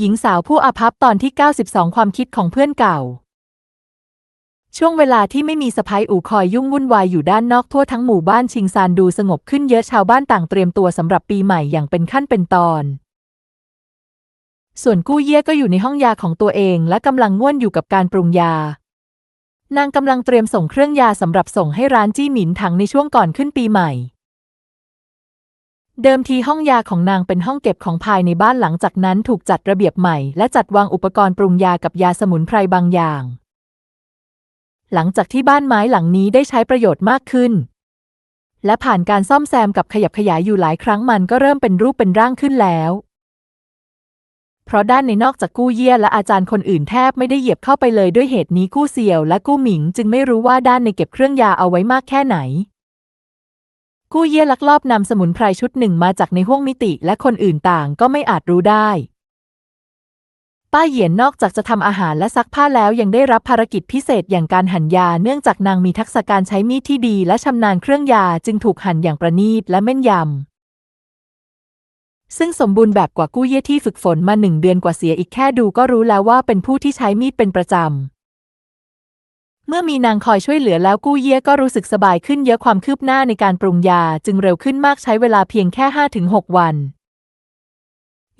หญิงสาวผู้อาภัพตอนที่ 92 ความคิดของเพื่อนเก่า ช่วงเวลาที่ไม่มีสะพายอู่คอยยุ่งวุ่นวายอยู่ด้านนอกทั่วทั้งหมู่บ้านชิงซานดูสงบขึ้นเยอะชาวบ้านต่างเตรียมตัวสำหรับปีใหม่อย่างเป็นขั้นเป็นตอน ส่วนกู้เย่ก็อยู่ในห้องยาของตัวเองและกำลังง่วนอยู่กับการปรุงยา นางกำลังเตรียมส่งเครื่องยาสำหรับส่งให้ร้านจี้หมินถังในช่วงก่อนขึ้นปีใหม่ เดิมทีห้องยาของนางเป็นห้องเก็บของภายในบ้านหลังจากนั้นถูกจัดระเบียบใหม่ และจัดวางอุปกรณ์ปรุงยากับยาสมุนไพรบางอย่าง หลังจากที่บ้านไม้หลังนี้ได้ใช้ประโยชน์มากขึ้น และผ่านการซ่อมแซมกับขยับขยายอยู่หลายครั้งมันก็เริ่มเป็นรูปเป็นร่างขึ้นแล้ว เพราะด้านในนอกจากกู้เยี่ยและอาจารย์คนอื่นแทบไม่ได้เหยียบเข้าไปเลยด้วยเหตุนี้กู้เสี่ยวและกู้หมิง จึงไม่รู้ว่าด้านในเก็บเครื่องยาเอาไว้มากแค่ไหน กู้เย่ลักลอบนำสมุนไพรชุดหนึ่งมาจากในห้วงมิติและคนอื่นต่างก็ไม่อาจรู้ได้ ป้าเหยียนนอกจากจะทำอาหารและซักผ้าแล้วยังได้รับภารกิจพิเศษอย่างการหั่นยา เนื่องจากนางมีทักษะการใช้มีดที่ดี และชำนาญเครื่องยาจึงถูกหั่นอย่างประณีตและแม่นยำ ซึ่งสมบูรณ์แบบกว่ากู้เย่ที่ฝึกฝนมาหนึ่งเดือนกว่าเสียอีกแค่ดูก็รู้แล้วว่าเป็นผู้ที่ใช้มีดเป็นประจำ เมื่อมีนางคอยช่วยเหลือแล้วกู้เยี่ยก็รู้สึกสบายขึ้นเยอะความคืบหน้าในการปรุงยาจึงเร็วขึ้นมากใช้เวลาเพียงแค่ 5-6 วัน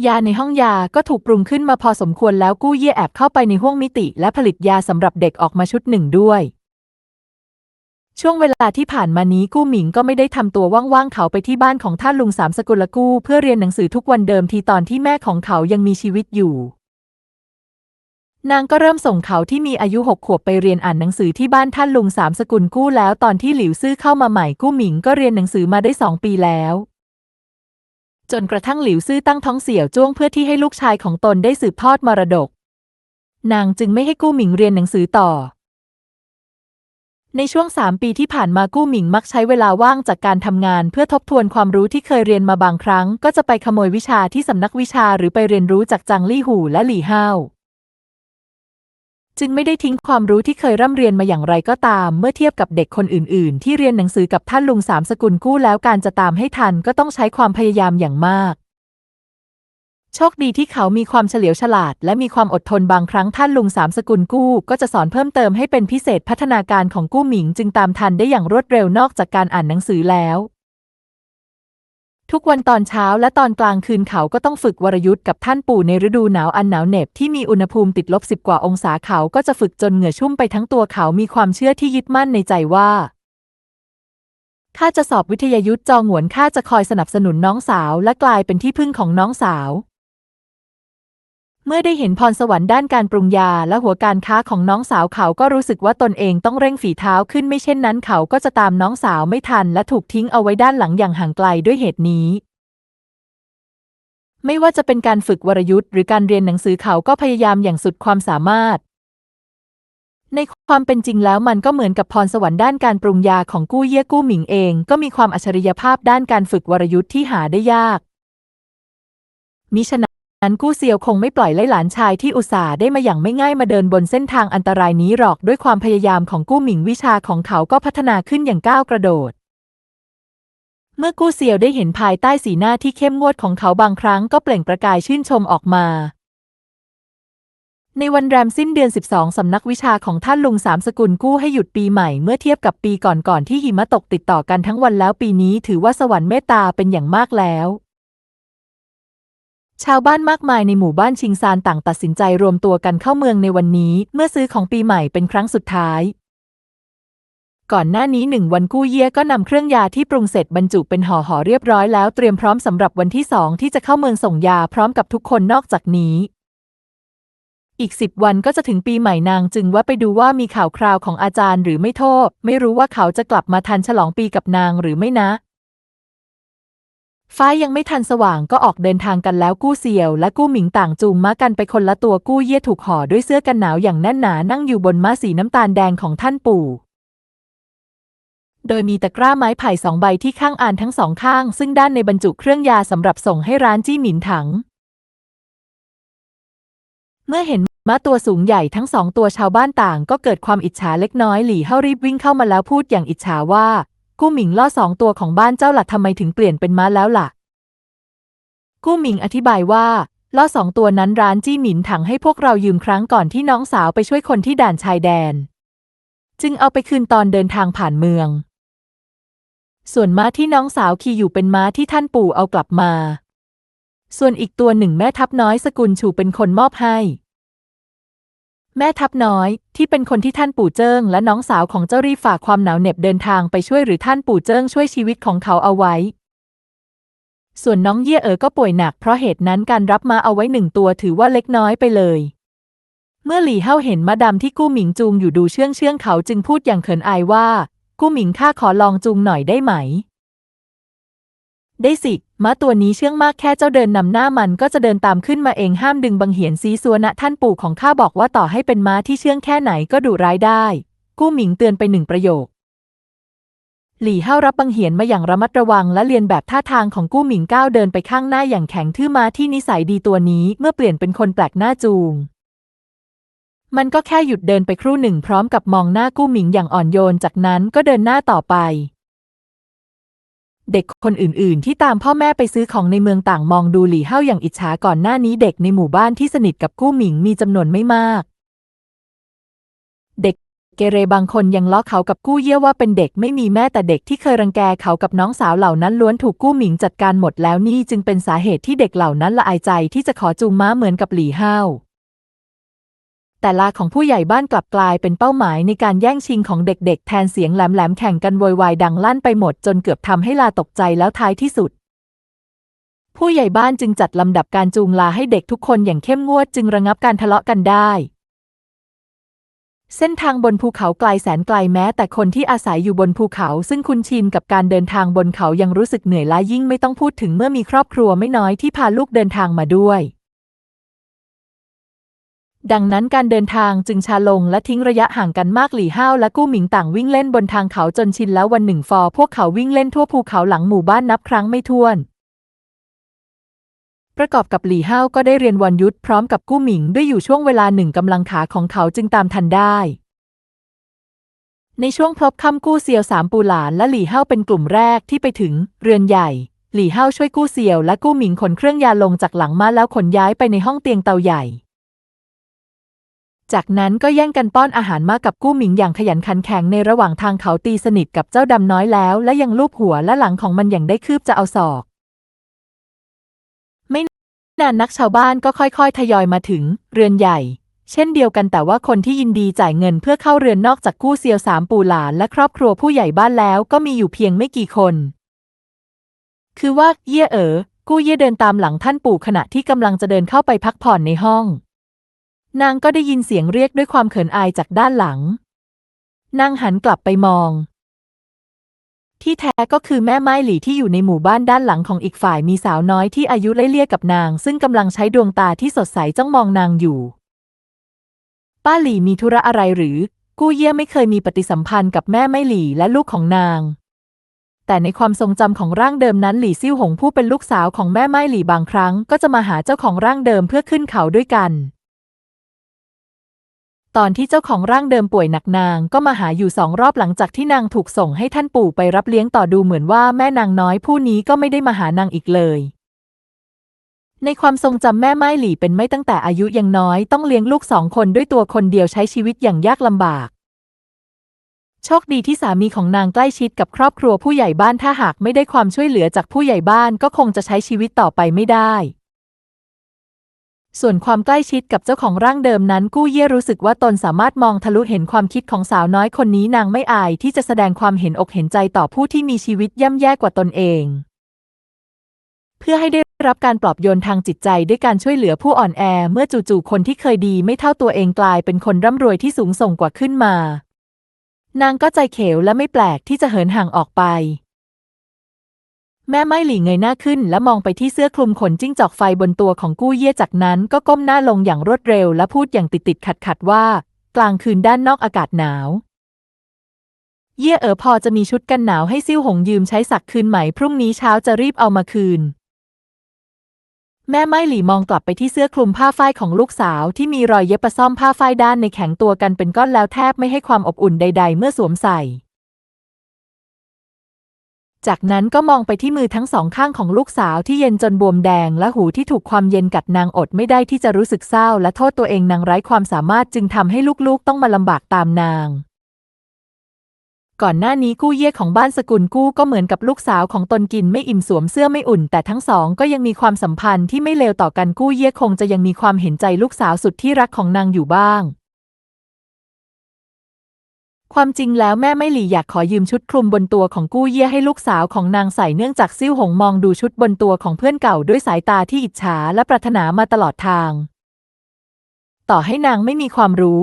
ยาในห้องยาก็ถูกปรุงขึ้นมาพอสมควรแล้วกู้เยี่ยแอบเข้าไปในห้วงมิติ และผลิตยาสำหรับเด็กออกมาชุดหนึ่งด้วย ช่วงเวลาที่ผ่านมานี้กู้หมิงก็ไม่ได้ทำตัวว่างๆเขาไปที่บ้านของท่านลุงสามสกุลกู้เพื่อเรียนหนังสือทุกวันเดิมทีตอนที่แม่ของเขายังมีชีวิตอยู่ นางก็เริ่มส่งเขาที่มีอายุหกขวบไปเรียนอ่านหนังสือที่บ้านท่านลุงสามสกุลกู้แล้วตอนที่หลิวซื่อเข้ามาใหม่กู้หมิงก็เรียนหนังสือมาได้สองปีแล้ว จนกระทั่งหลิวซื่อตั้งท้องเสี่ยวจ้วงเพื่อที่ให้ลูกชายของตนได้สืบทอดมรดก นางจึงไม่ให้กู้หมิงเรียนหนังสือต่อ ในช่วงสามปีที่ผ่านมากู้หมิงมักใช้เวลาว่างจากการทำงานเพื่อทบทวนความรู้ที่เคยเรียนมาบางครั้ง ก็จะไปขโมยวิชาที่สำนักวิชาหรือไปเรียนรู้จากจางลี่หูและหลี่ห้าว จึงไม่ได้ทิ้งความรู้ที่เคยร่ำเรียนมาอย่างไรก็ตาม เมื่อเทียบกับเด็กคนอื่น ๆ ที่เรียนหนังสือกับท่านลุงสามสกุลกู้แล้วการจะตามให้ทันก็ต้องใช้ความพยายามอย่างมาก โชคดีที่เขามีความเฉลียวฉลาด และมีความอดทนบางครั้งท่านลุงสามสกุลกู้ ก็จะสอนเพิ่มเติมให้เป็นพิเศษพัฒนาการของกู้หมิงจึงตามทันได้อย่างรวดเร็วนอกจากการอ่านหนังสือแล้ว ทุกวันตอนเช้าและตอนกลางคืนเขาก็ต้องฝึกวรยุทธ์กับท่านปู่ในฤดูหนาวอันหนาวเหน็บที่มีอุณหภูมิติดลบสิบกว่าองศาเขาก็จะฝึกจนเหงื่อชุ่มไปทั้งตัวเขามีความเชื่อที่ยึดมั่นในใจว่าข้าจะสอบวิทยายุทธจองหวนข้าจะคอยสนับสนุนน้องสาวและกลายเป็นที่พึ่งของน้องสาว เมื่อได้เห็นพรสวรรค์ด้านการปรุงยาและหัวการค้าของน้องสาวเขาก็รู้สึกว่าตนเองต้องเร่งฝีเท้าขึ้นไม่เช่นนั้นเขาก็จะตามน้องสาวไม่ทันและถูกทิ้งเอาไว้ด้านหลังอย่างห่างไกลด้วยเหตุนี้ ไม่ว่าจะเป็นการฝึกวรยุทธ์หรือการเรียนหนังสือเขาก็พยายามอย่างสุดความสามารถ ในความเป็นจริงแล้วมันก็เหมือนกับพรสวรรค์ด้านการปรุงยาของกู้เย่กู้หมิงเอง ก็มีความอัจฉริยภาพด้านการฝึกวรยุทธ์ที่หาได้ยากมิฉะนั้น นั้นกู้เซียวคงไม่ปล่อยไล่หลานชายที่อุตส่าห์ได้มาอย่างไม่ง่ายมาเดินบนเส้นทางอันตรายนี้หรอกด้วยความพยายามของกู้หมิงวิชาของเขาก็พัฒนาขึ้นอย่างก้าวกระโดด เมื่อกู้เซียวได้เห็นภายใต้สีหน้าที่เข้มงวดของเขาบางครั้งก็เปล่งประกายชื่นชมออกมาในวันแรมสิ้นเดือน 12 สำนักวิชาของท่านลุงสามสกุลกู้ให้หยุดปีใหม่เมื่อเทียบกับปีก่อนๆที่หิมะตกติดต่อกันทั้งวันแล้วปีนี้ถือว่าสวรรค์เมตตาเป็นอย่างมากแล้ว ชาวบ้านมากมายในหมู่บ้านชิงซานต่างตัดสินใจรวมตัวกันเข้าเมืองในวันนี้ เมื่อซื้อของปีใหม่เป็นครั้งสุดท้าย ก่อนหน้านี้หนึ่งวันกู้เยี่ยก็นำเครื่องยาที่ปรุงเสร็จบรรจุเป็นห่อห่อเรียบร้อยแล้วเตรียมพร้อมสำหรับวันที่สองที่จะเข้าเมืองส่งยาพร้อมกับทุกคนนอกจากนี้ อีกสิบวันก็จะถึงปีใหม่นางจึงว่าไปดูว่ามีข่าวคราวของอาจารย์หรือไม่โทษ ไม่รู้ว่าเขาจะกลับมาทันฉลองปีกับนางหรือไม่นะ ฟ้ายังไม่ทันสว่างก็ออกเดินทางกันแล้วกู้เซียว และกู้หมิงต่างจูงม้ากันไปคนละตัวกู้เย่ถูกห่อด้วยเสื้อกันหนาวอย่างแน่นหนานั่งอยู่บนม้าสีน้ำตาลแดงของท่านปู่ โดยมีตะกร้าไม้ไผ่สองใบที่ข้างอ่านทั้งสองข้าง ซึ่งด้านในบรรจุเครื่องยาสำหรับส่งให้ร้านจี้หมินถัง เมื่อเห็นม้าตัวสูงใหญ่ทั้งสองตัวชาวบ้านต่าง ก็เกิดความอิจฉาเล็กน้อยหลี่เฮารีบวิ่งเข้ามาแล้วพูดอย่างอิจฉาว่า กู้หมิงล่อสองตัวของบ้านเจ้าหล่ะทำไมถึงเปลี่ยนเป็นม้าแล้วล่ะ กู้หมิงอธิบายว่าล่อสองตัวนั้นร้านจี้หมินถังให้พวกเรายืมครั้งก่อนที่น้องสาวไปช่วยคนที่ด่านชายแดน จึงเอาไปคืนตอนเดินทางผ่านเมือง ส่วนม้าที่น้องสาวขี่อยู่เป็นม้าที่ท่านปู่เอากลับมา ส่วนอีกตัวหนึ่งแม่ทัพน้อยสกุลชูเป็นคนมอบให้ แม่ทัพน้อย ที่เป็นคนที่ท่านปู่เจิ้งและน้องสาวของเจ้ารีฝากความหนาวเหน็บเดินทางไปช่วยหรือท่านปู่เจิ้งช่วยชีวิตของเขาเอาไว้ ส่วนน้องเยี่ยเอ๋อก็ป่วยหนักเพราะเหตุนั้นการรับมาเอาไว้หนึ่งตัวถือว่าเล็กน้อยไปเลย เมื่อหลี่เฮาเห็นมาดำที่กู้หมิงจูงอยู่ดูเชื่องเชื่องเขาจึงพูดอย่างเขินอายว่า กู้หมิงข้าขอลองจูงหน่อยได้ไหม ได้สิ ม้าตัวนี้เชื่องมากแค่เจ้าเดินนำหน้ามันก็จะเดินตามขึ้นมาเองห้ามดึงบังเหียนซีซัวนะท่านปู่ของข้าบอกว่าต่อให้เป็นม้าที่เชื่องแค่ไหนก็ดุร้ายได้ กู้หมิงเตือนไปหนึ่งประโยค หลี่เฮารับบังเหียนมาอย่างระมัดระวังและเรียนแบบท่าทางของกู้หมิงก้าวเดินไปข้างหน้าอย่างแข็งทื่อม้าที่นิสัยดีตัวนี้เมื่อเปลี่ยนเป็นคนแปลกหน้าจูงมันก็แค่หยุดเดินไปครู่หนึ่งพร้อมกับมองหน้ากู้หมิงอย่างอ่อนโยน จากนั้นก็เดินหน้าต่อไป เด็กคนอื่นๆ ที่ตามพ่อแม่ไปซื้อของในเมืองต่างมองดูหลี่เฮาอย่างอิจฉาก่อนหน้านี้เด็กในหมู่บ้านที่สนิทกับกู้หมิงมีจำนวนไม่มาก เด็กเกเรบางคนยังล้อเขากับกู้เยี่ยว่าเป็นเด็กไม่มีแม่แต่เด็กที่เคยรังแกเขากับน้องสาวเหล่านั้นล้วนถูกกู้หมิงจัดการหมดแล้วนี่จึงเป็นสาเหตุที่เด็กเหล่านั้นละอายใจที่จะขอจูงม้าเหมือนกับหลี่เฮา แต่ลาของผู้ใหญ่บ้านกลับกลายเป็นเป้าหมายในการแย่งชิงของเด็กๆ แทนเสียงแหลมๆแข่งกันโวยวายดังลั่นไปหมดจนเกือบทำให้ลาตกใจแล้วท้ายที่สุด ผู้ใหญ่บ้านจึงจัดลำดับการจูงลาให้เด็กทุกคนอย่างเข้มงวดจึงระงับการทะเลาะกันได้เส้นทางบนภูเขาไกลแสนไกลแม้แต่คนที่อาศัยอยู่บนภูเขา ซึ่งคุ้นชินกับการเดินทางบนเขายังรู้สึกเหนื่อยล้ายิ่งไม่ต้องพูดถึงเมื่อมีครอบครัวไม่น้อยที่พาลูกเดินทางมาด้วย ดังนั้นการเดินทางจึงช้าลงและทิ้งระยะห่างกันมากหลี่ห้าวและกู้หมิงต่างวิ่งเล่นบนทางเขาจนชินแล้ววันหนึ่งฟอพวกเขาวิ่งเล่นทั่วภูเขาหลังหมู่บ้านนับครั้งไม่ถ้วน ประกอบกับหลี่ห้าวก็ได้เรียนวันยุทธพร้อมกับกู้หมิงด้วยอยู่ช่วงเวลาหนึ่งกำลังขาของเขาจึงตามทันได้ ในช่วงพบค่ำกู้เซียวสามปูหลานและหลี่เฮาเป็นกลุ่มแรกที่ไปถึง เรือนใหญ่หลี่เฮาช่วยกู้เซียวและกู้หมิงขนเครื่องยาลงจากหลังม้าแล้วขนย้ายไปในห้องเตียงเตาใหญ่ จากนั้นก็แย่งกันป้อนอาหารมากับกู้หมิงอย่างขยันขันแข็งในระหว่างทางเขาตีสนิทกับเจ้าดำน้อยแล้ว และยังลูบหัวและหลังของมันอย่างได้คืบจะเอาศอก ไม่นานนักชาวบ้านก็ค่อยๆ ทยอยมาถึง เรือนใหญ่ เช่นเดียวกันแต่ว่าคนที่ยินดีจ่ายเงินเพื่อเข้าเรือนนอกจากกู้เซียวสามปู่หลานและครอบครัวผู้ใหญ่บ้านแล้วก็มีอยู่เพียงไม่กี่คน คือว่าเย่เอ๋อกู้เย่เดินตามหลังท่านปู่ขณะที่กำลังจะเดินเข้าไปพักผ่อนในห้อง นางก็ได้ยินเสียงเรียกด้วยความเขินอายจากด้านหลัง นางหันกลับไปมอง ที่แท้ก็คือแม่ไม้หลี่ที่อยู่ในหมู่บ้านด้านหลังของอีกฝ่ายมีสาวน้อยที่อายุไล่เลี่ยกับนาง ซึ่งกำลังใช้ดวงตาที่สดใสจ้องมองนางอยู่ ป้าหลี่มีธุระอะไรหรือ กู้เย่ไม่เคยมีปฏิสัมพันธ์กับแม่ไม่หลี่และลูกของนาง แต่ในความทรงจำของร่างเดิมนั้นหลี่ซิ่วหงผู้เป็นลูกสาวของแม่ไม่หลี่บางครั้ง ก็จะมาหาเจ้าของร่างเดิมเพื่อขึ้นเขาด้วยกัน ตอนที่เจ้าของร่างเดิมป่วยหนักนางก็มาหาอยู่สองรอบหลังจากที่นางถูกส่งให้ท่านปู่ไปรับเลี้ยงต่อดูเหมือนว่าแม่นางน้อยผู้นี้ก็ไม่ได้มาหานางอีกเลย ในความทรงจำแม่ไม้หลี่เป็นไม่ตั้งแต่อายุยังน้อยต้องเลี้ยงลูกสองคนด้วยตัวคนเดียวใช้ชีวิตอย่างยากลำบาก โชคดีที่สามีของนางใกล้ชิดกับครอบครัวผู้ใหญ่บ้านถ้าหากไม่ได้ความช่วยเหลือจากผู้ใหญ่บ้านก็คงจะใช้ชีวิตต่อไปไม่ได้ ส่วนความใกล้ชิดกับเจ้าของร่างเดิมนั้นกู้เย่รู้สึกว่าตนสามารถมองทะลุเห็นความคิดของสาวน้อยคนนี้นางไม่อายที่จะแสดงความเห็นอกเห็นใจต่อผู้ที่มีชีวิตย่ำแย่กว่าตนเอง เพื่อให้ได้รับการปลอบโยนทางจิตใจด้วยการช่วยเหลือผู้อ่อนแอ เมื่อจู่ๆคนที่เคยดีไม่เท่าตัวเองกลายเป็นคนร่ำรวยที่สูงส่งกว่าขึ้นมา นางก็ใจเขวและไม่แปลกที่จะเหินห่างออกไป แม่ไม้หลี่เงยหน้าขึ้นและมองไปที่เสื้อคลุมขนจิ้งจอกไฟบนตัวของกู้เย่จากนั้นก็ก้มหน้าลงอย่างรวดเร็วและพูดอย่างติดติดขัดขัดว่า กลางคืนด้านนอกอากาศหนาว เย่เอ๋อพอจะมีชุดกันหนาวให้ซิ่วหงยืมใช้สักคืนไหมพรุ่งนี้เช้าจะรีบเอามาคืน แม่ไม้หลี่มองกลับไปที่เสื้อคลุมผ้าฝ้ายของลูกสาวที่มีรอยเย็บประซ่อมผ้าฝ้ายด้านในแข็งตัวกันเป็นก้อนแล้วแทบไม่ให้ความอบอุ่นใด ๆ เมื่อสวมใส่ จากนั้นก็มองไปที่มือทั้งสองข้างของลูกสาวที่เย็นจนบวมแดง และหูที่ถูกความเย็นกัดนางอดไม่ได้ที่จะรู้สึกเศร้า และโทษตัวเองนางไร้ความสามารถจึงทำให้ลูกๆต้องมาลำบากตามนาง ก่อนหน้านี้กู้เย่ของบ้านสกุลกู้ก็เหมือนกับลูกสาวของตนกินไม่อิ่มสวมเสื้อไม่อุ่น แต่ทั้งสองก็ยังมีความสัมพันธ์ที่ไม่เลวต่อกันกู้เย่คงจะยังมีความเห็นใจลูกสาวสุดที่รักของนางอยู่บ้าง ความจริงแล้วแม่ไม่หลี่อยากขอยืมชุดคลุมบนตัวของกู้เย่ให้ลูกสาวของนางใส่เนื่องจากซิ่วหงมองดูชุดบนตัวของเพื่อนเก่าด้วยสายตาที่อิจฉาและปรารถนามาตลอดทาง ต่อให้นางไม่มีความรู้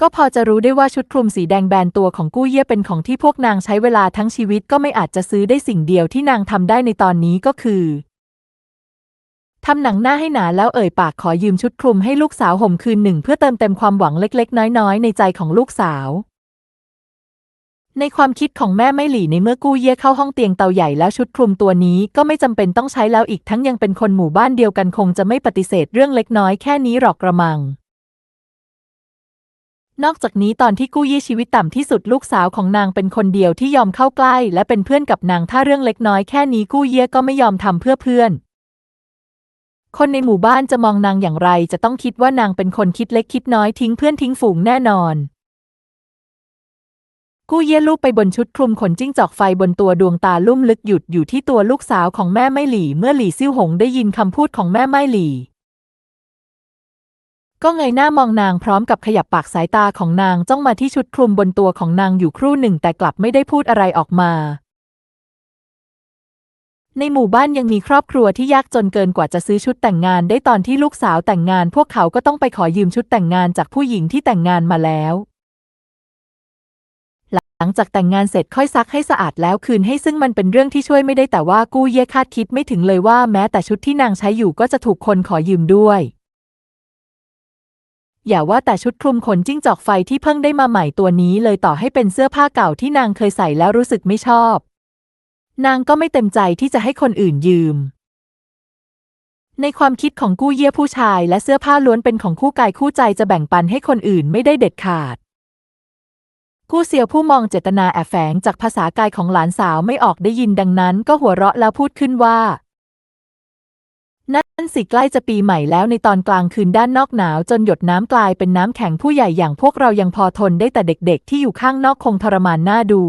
ก็พอจะรู้ได้ว่าชุดคลุมสีแดงแบนตัวของกู้เย่เป็นของที่พวกนางใช้เวลาทั้งชีวิตก็ไม่อาจจะซื้อได้สิ่งเดียวที่นางทำได้ในตอนนี้ก็คือทำหนังหน้าให้หนาแล้วเอ่ยปากขอยืมชุดคลุมให้ลูกสาวห่มคืนหนึ่งเพื่อเติมเต็มความหวังเล็กๆ น้อยๆ ในใจของลูกสาว ในความคิดของแม่ไม่หลี่ในเมื่อกู้เย่เข้าห้องเตียงเตาใหญ่แล้วชุดคลุมตัวนี้ก็ไม่จำเป็นต้องใช้แล้วอีกทั้งยังเป็นคนหมู่บ้านเดียวกันคงจะไม่ปฏิเสธเรื่องเล็กน้อยแค่นี้หรอกกระมัง นอกจากนี้ตอนที่กู้ยี่ชีวิตต่ำที่สุดลูกสาวของนางเป็นคนเดียวที่ยอมเข้าใกล้ และเป็นเพื่อนกับนางถ้าเรื่องเล็กน้อยแค่นี้กู้เย่ก็ไม่ยอมทำเพื่อเพื่อน คนในหมู่บ้านจะมองนางอย่างไร จะต้องคิดว่านางเป็นคนคิดเล็กคิดน้อยทิ้งเพื่อนทิ้งฝูงแน่นอน กู้เย่ลูบไปบนชุดคลุมขนจิ้งจอกไฟบนตัวดวงตาลุ่มลึกหยุดอยู่ที่ตัวลูกสาวของแม่ไม่หลี่ เมื่อหลี่ซิ่วหงได้ยินคำพูดของแม่ไม่หลี่ ก็เงยหน้ามองนางพร้อมกับขยับปากสายตาของนางจ้องมาที่ชุดคลุมบนตัวของนางอยู่ครู่หนึ่งแต่กลับไม่ได้พูดอะไรออกมา ในหมู่บ้านยังมีครอบครัวที่ยากจนเกินกว่าจะซื้อชุดแต่งงานได้ตอนที่ลูกสาวแต่งงาน พวกเขาก็ต้องไปขอยืมชุดแต่งงานจากผู้หญิงที่แต่งงานมาแล้ว ลังจากแต่งงานเสร็จค่อยซักให้สะอาดแล้วคืนให้ซึ่งมันเป็นเรื่องที่ช่วยไม่ได้แต่ว่ากู้เย่คาดคิดไม่ถึงเลยว่าแม้แต่ชุดที่นางใช้อยู่ก็จะถูกคนขอยืมด้วย อย่าว่าแต่ชุดคลุมขนจิ้งจอกไฟที่เพิ่งได้มาใหม่ตัวนี้เลยต่อให้เป็นเสื้อผ้าเก่าที่นางเคยใส่แล้วรู้สึกไม่ชอบ นางก็ไม่เต็มใจที่จะให้คนอื่นยืมในความคิดของกู้เย่ผู้ชายและเสื้อผ้าล้วนเป็นของคู่กายคู่ใจจะแบ่งปันให้คนอื่นไม่ได้เด็ดขาด กู้เซียวผู้มองเจตนาแอบแฝงจากภาษากายของหลานสาวไม่ออกได้ยินดังนั้น ก็หัวเราะแล้วพูดขึ้นว่า นั่นสิใกล้จะปีใหม่แล้วในตอนกลางคืนด้านนอกหนาวจนหยดน้ำกลายเป็นน้ำแข็งผู้ใหญ่อย่างพวกเรายังพอทนได้แต่เด็กๆ ที่อยู่ข้างนอกคงทรมานหน้าดู